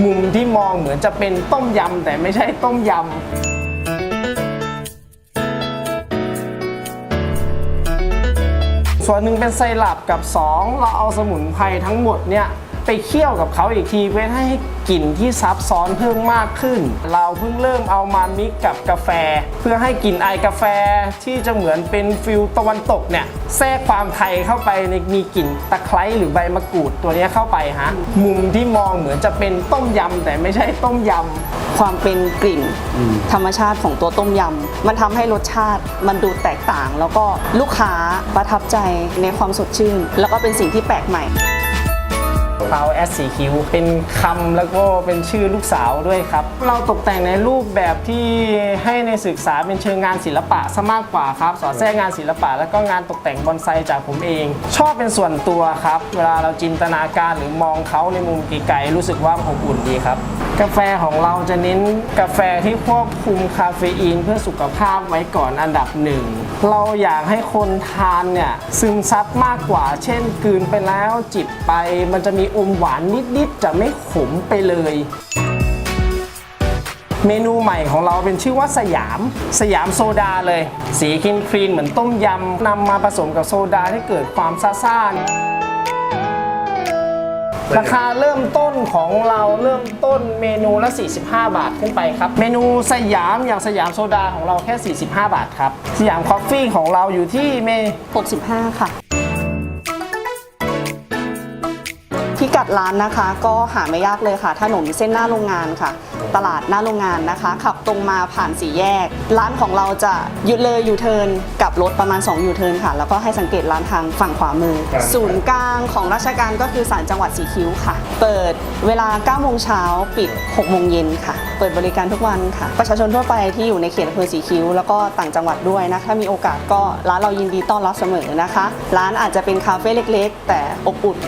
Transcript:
มุมที่มองเหมือนจะเป็นต้มยำแต่ไม่ใช่ต้มยำส่วนหนึ่งเป็นไซรัปกับ 2 เราเอาสมุนไพรทั้งหมดเนี่ย เคี่ยวกับเขาอีกทีเพื่อให้กลิ่นที่ซับซ้อนเพิ่มมากขึ้น เราเพิ่งเริ่มเอามามิกกับกาแฟ เพื่อให้กลิ่นไอกาแฟที่จะเหมือนเป็นฟิลตะวันตกเนี่ยแทรกความไทยเข้าไปในมีกลิ่นตะไคร้หรือใบมะกรูดตัวนี้เข้าไปฮะมุมที่มองเหมือนจะเป็นต้มยำแต่ไม่ใช่ต้มยำความเป็นกลิ่นธรรมชาติของตัวต้มยำมันทำให้รสชาติมันดูแตกต่าง แล้วก็ลูกค้าประทับใจในความสดชื่น แล้วก็เป็นสิ่งที่แปลกใหม่ เขาแอสสีคิวเป็นคำแล้วก็เป็นชื่อลูกสาวด้วยครับ เราตกแต่งในรูปแบบที่ให้ในศึกษาเป็นเชิงงานศิลปะซะมากกว่าครับ สอดแทรกงานศิลปะ แล้วก็งานตกแต่งบอนไซจากผมเอง ชอบเป็นส่วนตัวครับ เวลาเราจินตนาการหรือมองเขาในมุมไกลๆรู้สึกว่าอบอุ่นดีครับกาแฟของเราจะเน้นกาแฟที่ควบคุมคาเฟอีนเพื่อสุขภาพไว้ก่อนอันดับหนึ่ง เราอยากให้คนทานเนี่ยซึมซับมากกว่า เช่นกลืนไปแล้วจิบไป มันจะมีอมหวานนิดๆ จะไม่ขมไปเลยเมนูใหม่ของเราเป็นชื่อว่าสยาม สยามโซดาเลย สีคลีนคลีนเหมือนต้มยำนำมาผสมกับโซดาให้เกิดความซ่าๆ ราคาเริ่มต้นของเราเริ่มต้นเมนูละ 45 บาทขึ้นไปครับ เมนูสยามอย่างสยามโซดาของเราแค่ 45 บาทครับ สยามคอฟฟี่ของเราอยู่ที่เม65 ค่ะ พิกัดร้านนะคะ ก็หาไม่ยากเลยค่ะ ถนนเส้นหน้าโรงงานค่ะ ตลาดหน้าโรงงานนะคะ ขับตรงมาผ่านสี่แยก ร้านของเราจะหยุดเลยยูเทิร์นกลับรถประมาณ2ยูเทิร์นค่ะ แล้วก็ให้สังเกตร้านทางฝั่งขวามือ ศูนย์กลางของราชการก็คือศาลจังหวัดสีคิ้วค่ะ เปิดเวลา9โมงเช้าปิด6โมงเย็นค่ะ เปิดบริการทุกวันค่ะ ประชาชนทั่วไปที่อยู่ในเขตอำเภอสีคิ้ว แล้วก็ต่างจังหวัดด้วยนะถ้ามีโอกาสก็ร้านเรายินดีต้อนรับเสมอนะคะ ร้านอาจจะเป็นคาเฟ่เล็ก ๆ แต่อบอุ่น